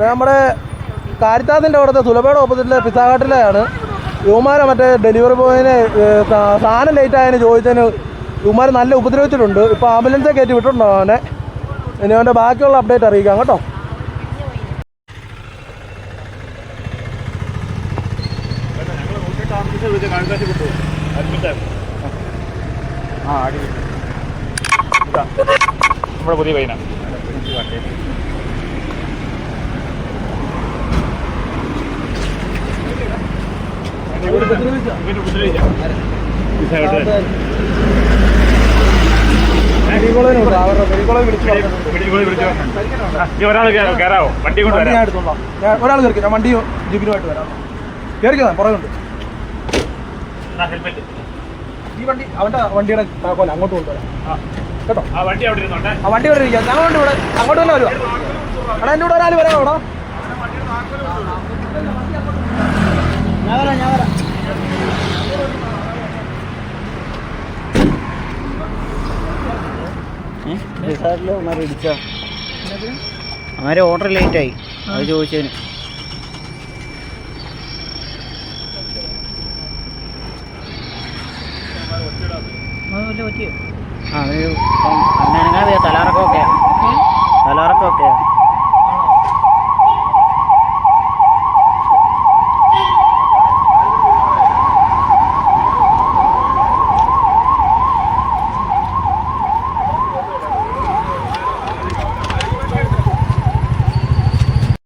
നമ്മുടെ കാരിത്താസിന്റെ അവിടുത്തെ സുലഭയുടെ ഓപ്പോസിറ്റിലെ പിസാഘാട്ടിലെയാണ് യുവമാരെ മറ്റേ ഡെലിവറി ബോയിനെ സാധനം ലേറ്റ് ആയതിന് ചോദിച്ചതിന് യുവമാർ നല്ല ഉപദ്രവിച്ചിട്ടുണ്ട്. ഇപ്പോൾ ആംബുലൻസെ കയറ്റി വിട്ടിട്ടുണ്ടോ അവനെ? ഇനി അവന്റെ ബാക്കിയുള്ള അപ്ഡേറ്റ് അറിയിക്കാം കേട്ടോ. ആ അടി നമ്മുടെ പുതിയ പൈന ഒരാൾ കയറാവോ വണ്ടി കൊണ്ട് വരാം ഒരാൾ കയറി ഞാൻ വണ്ടിയും ജീപ്പിനുമായിട്ട് വരാം കയറിക്കാം പുറകുണ്ട് ഈ വണ്ടി അവന്റെ വണ്ടിയുടെ താക്കോല അങ്ങോട്ട് കൊണ്ടുവരാം കേട്ടോ ആ വണ്ടി അവിടെ ആ വണ്ടി അവിടെ ഇരിക്കാം ഞാൻ ഇവിടെ അങ്ങോട്ട് തന്നെ വരുവാ എടാ എന്റെ കൂടെ ഒരാൾ വരാം അവിടെ ഞാൻ വരാം ഞാൻ വരാം അവരെ ഓർഡർ ലേറ്റ് ആയി. അത് ചോദിച്ചതിന് ആ തലാറക്കമൊക്കെ തലാറക്കമൊക്കെ